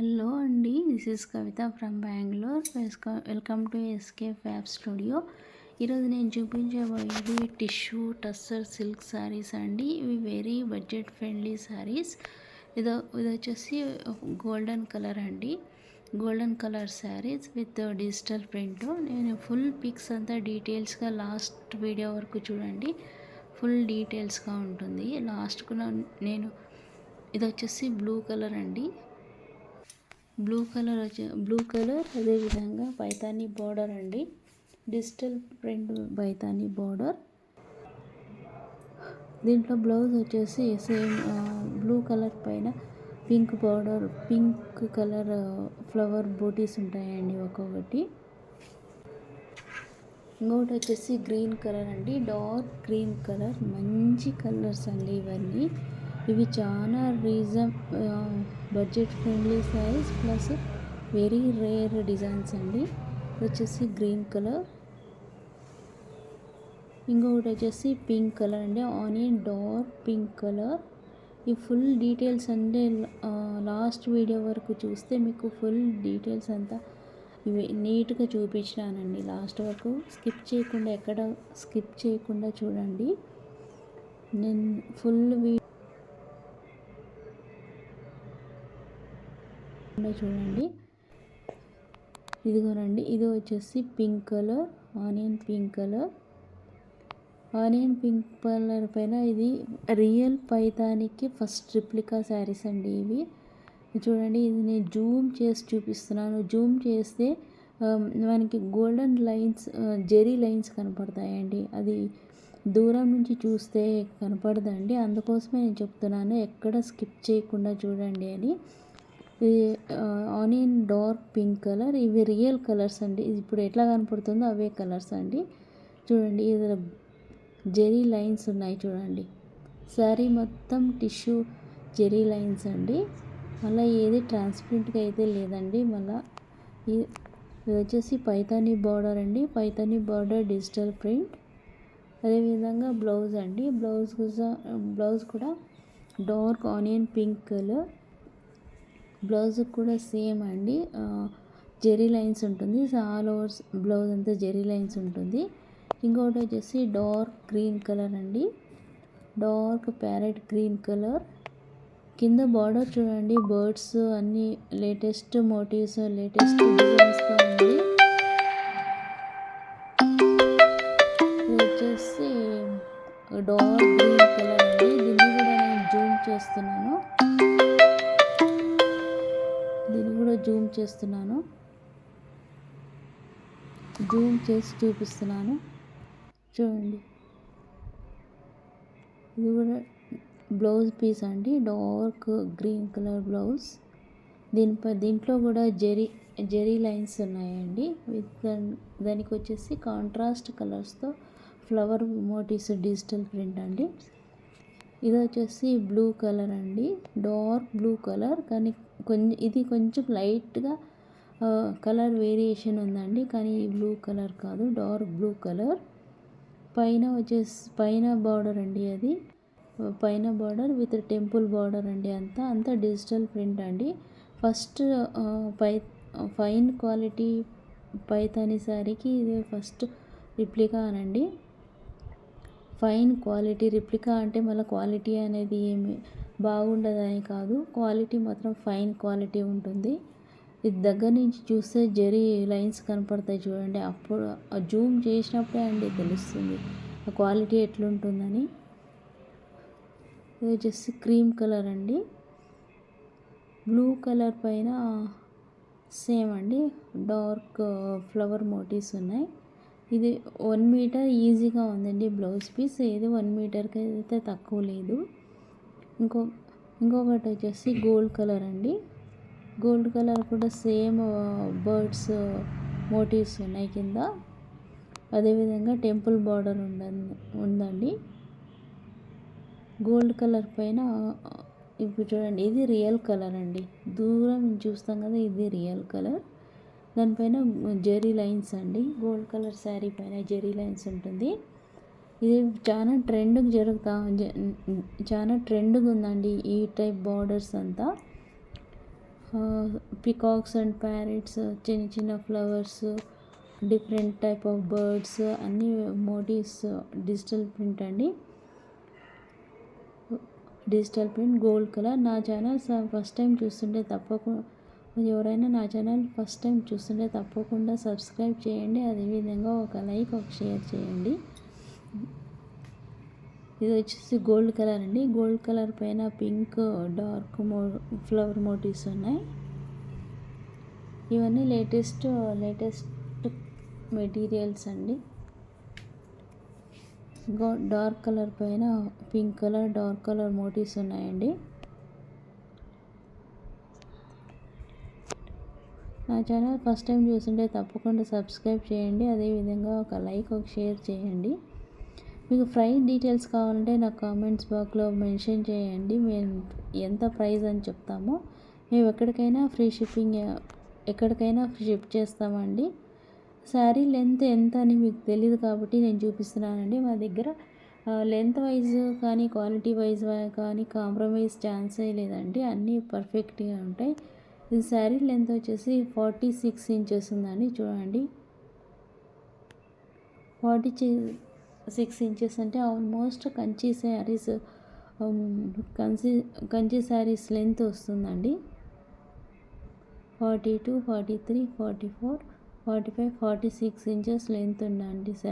Hello అండి this is Kavitha from Bengaluru welcome to S K fab studio ఈరోజు నేను చూపించబోయేది టిష్యూ టస్సర్ సిల్క్ శారీస్ అండి. ఇవి వెరీ బడ్జెట్ ఫ్రెండ్లీ శారీస్ ఇది ఇది వచ్చేసి గోల్డెన్ కలర్ అండి. Golden colour saris with digital print నేను ఫుల్ పిక్స్ అంతా డీటెయిల్స్గా లాస్ట్ వీడియో వరకు చూడండి. ఫుల్ డీటెయిల్స్గా ఉంటుంది. లాస్ట్కు నేను ఇది వచ్చేసి బ్లూ కలర్ అండి. బ్లూ కలర్ వచ్చి బ్లూ కలర్ అదేవిధంగా పైతాని బార్డర్ అండి. Digital print Paithani border. దీంట్లో బ్లౌజ్ వచ్చేసి సేమ్ బ్లూ కలర్ పైన pink border pink colour flower బూటీస్ ఉంటాయండి ఒక్కొక్కటి. ఇంకొకటి వచ్చేసి గ్రీన్ కలర్ అండి. డార్క్ గ్రీన్ కలర్ మంచి కలర్స్ అండి ఇవన్నీ. ఇవి చాలా reason budget friendly size plus very rare designs అండి. వచ్చేసి గ్రీన్ కలర్ ఇంకొకటి వచ్చేసి పింక్ కలర్ అండి. ఆనియన్ డార్క్ పింక్ కలర్ ఈ ఫుల్ డీటెయిల్స్ అంటే లాస్ట్ వీడియో వరకు చూస్తే మీకు ఫుల్ డీటెయిల్స్ అంతా ఇవి నీట్గా చూపించినానండి. లాస్ట్ వరకు స్కిప్ చేయకుండా ఎక్కడ స్కిప్ చేయకుండా చూడండి. నేను ఫుల్ వీ చూడండి. ఇదిగోనండి ఇది వచ్చేసి pink colour onion pink colour. Onion pink colour పైన ఇది రియల్ పైతానికి ఫస్ట్ రిప్లికా శారీస్ అండి ఇవి. చూడండి ఇది నేను జూమ్ చేసి చూపిస్తున్నాను. జూమ్ చేస్తే మనకి గోల్డెన్ లైన్స్ జెరీ లైన్స్ కనపడతాయండి. అది దూరం నుంచి చూస్తే కనపడదండి. అందుకోసమే నేను చెప్తున్నాను ఎక్కడ స్కిప్ చేయకుండా చూడండి అని. ఆనియన్ డార్క్ పింక్ కలర్ ఇవి రియల్ కలర్స్ అండి. ఇది ఇప్పుడు ఎట్లా కనపడుతుందో అవే కలర్స్ అండి. చూడండి ఇది జెరీ లైన్స్ ఉన్నాయి చూడండి. శారీ మొత్తం టిష్యూ జెరీ లైన్స్ అండి. మళ్ళీ ఏది ట్రాన్స్పరెంట్గా అయితే లేదండి. మళ్ళీ ఇది వచ్చేసి పైతానీ బార్డర్ అండి. Paithani border digital print. అదేవిధంగా బ్లౌజ్ అండి. బ్లౌజ్ బ్లౌజ్ కూడా dark onion pink colour. Blouse కూడా సేమ్ అండి. జెరీ లైన్స్ ఉంటుంది. ఆల్ ఓవర్స్ బ్లౌజ్ అంతా జెరీ లైన్స్ ఉంటుంది. ఇంకోటి వచ్చేసి డార్క్ గ్రీన్ కలర్ అండి. Dark parrot green colour. కింద బార్డర్ చూడండి. బర్డ్స్ అన్ని లేటెస్ట్ మోటివ్స్ లేటెస్ట్ డిజైన్స్తో ఉంది. వచ్చేసి డార్క్ గ్రీన్ కలర్ అండి. దీన్ని కూడా నేను జూమ్ చేస్తున్నాను. దీన్ని కూడా జూమ్ చేస్తున్నాను. జూమ్ చేసి చూపిస్తున్నాను. చూడండి. ఇది కూడా బ్లౌజ్ పీస్ అండి. Dark green colour blouse. దీనిపై దీంట్లో కూడా జెరీ జెరీ లైన్స్ ఉన్నాయండి. విత్ దానికి వచ్చేసి కాంట్రాస్ట్ కలర్స్తో ఫ్లవర్ మోటివ్స్ డిజిటల్ ప్రింట్ అండి. ఇది వచ్చేసి బ్లూ కలర్ అండి. Dark blue colour. కానీ కొంచెం ఇది కొంచెం లైట్గా కలర్ వేరియేషన్ ఉందండి. కానీ ఈ బ్లూ కలర్ కాదు. Dark blue colour. పైన వచ్చేసి పైన బార్డర్ అండి అది. పైన బార్డర్ విత్ టెంపుల్ బార్డర్ అండి అంతా. అంతా డిజిటల్ ప్రింట్ అండి. ఫస్ట్ పై ఫైన్ క్వాలిటీ పైతాని శారీకి ఇది ఫస్ట్ రిప్లికా అనండి. ఫైన్ క్వాలిటీ రిప్లికా అంటే మళ్ళీ క్వాలిటీ అనేది ఏమి బాగుండదని కాదు. క్వాలిటీ మాత్రం ఫైన్ క్వాలిటీ ఉంటుంది. ఇది దగ్గర నుంచి చూస్తే జరీ లైన్స్ కనపడతాయి చూడండి. అప్పుడు జూమ్ చేసినప్పుడే అండి తెలుస్తుంది. ఆ క్వాలిటీ ఎట్లుంటుందని. ఇది వచ్చేసి క్రీమ్ కలర్ అండి. బ్లూ కలర్ పైన సేమ్ అండి. డార్క్ ఫ్లవర్ మోటివ్స్ ఉన్నాయి. ఇది వన్ మీటర్ ఈజీగా ఉందండి బ్లౌజ్ పీస్. ఏది వన్ మీటర్కి అయితే తక్కువ లేదు. ఇంకో ఇంకొకటి వచ్చేసి గోల్డ్ కలర్ అండి. గోల్డ్ కలర్ కూడా సేమ్ బర్డ్స్ మోటివ్స్ ఉన్నాయి కింద. అదేవిధంగా టెంపుల్ బార్డర్ ఉండ ఉందండి. గోల్డ్ కలర్ పైన ఇప్పుడు చూడండి ఇది రియల్ కలర్ అండి. దూరం చూస్తాం కదా ఇది రియల్ కలర్. దానిపైన జెరీ లైన్స్ అండి. గోల్డ్ కలర్ శారీ పైన జెరీ లైన్స్ ఉంటుంది. ఇది చాలా ట్రెండ్కి జరుగుతా చాలా ట్రెండ్గా ఉందండి ఈ టైప్ బార్డర్స్ అంతా. పికాక్స్ అండ్ ప్యారెట్స్ చిన్న చిన్న flowers different type of birds అన్ని మోటివ్స్ డిజిటల్ ప్రింట్ అండి. Digital print gold colour. నా ఛానల్ ఫస్ట్ టైం చూస్తుంటే తప్పకుండా ఎవరైనా నా ఛానల్ ఫస్ట్ టైం చూస్తుంటే తప్పకుండా సబ్స్క్రైబ్ చేయండి. అదేవిధంగా ఒక లైక్ ఒక షేర్ చేయండి. ఇది వచ్చేసి గోల్డ్ కలర్ అండి. గోల్డ్ కలర్ పైన పింక్ డార్క్ మో ఫ్లవర్ మోటివ్స్ ఉన్నాయి. ఇవన్నీ లేటెస్ట్ లేటెస్ట్ మెటీరియల్స్ అండి. డార్క్ కలర్ పైన pink colour dark colour motifs ఉన్నాయండి. నా ఛానల్ ఫస్ట్ టైం చూస్తుంటే తప్పకుండా సబ్స్క్రైబ్ చేయండి. అదేవిధంగా ఒక లైక్ ఒక షేర్ చేయండి. మీకు ఫ్రై డీటెయిల్స్ కావాలంటే నా కామెంట్స్ బాక్లో మెన్షన్ చేయండి. మేము ఎంత ప్రైస్ అని చెప్తామో మేము ఎక్కడికైనా ఫ్రీ షిప్పింగ్ ఎక్కడికైనా షిప్ చేస్తామండి. శారీ లెంత్ ఎంత అని మీకు తెలియదు కాబట్టి నేను చూపిస్తున్నానండి. మా దగ్గర లెంత్ వైజ్ కానీ క్వాలిటీ వైజ్ కానీ కాంప్రమైజ్ ఛాన్సే లేదండి. అన్నీ పర్ఫెక్ట్గా ఉంటాయి. ఇది శారీ లెంత్ వచ్చేసి ఫార్టీ సిక్స్ ఇంచెస్ ఉందండి. చూడండి. ఫార్టీ సిక్స్ ఇంచెస్ అంటే almost Kanchi saris um, Kanchi Kanchi saris length వస్తుందండి. Forty two forty three forty four forty five forty six inches length ఉందండి శారీ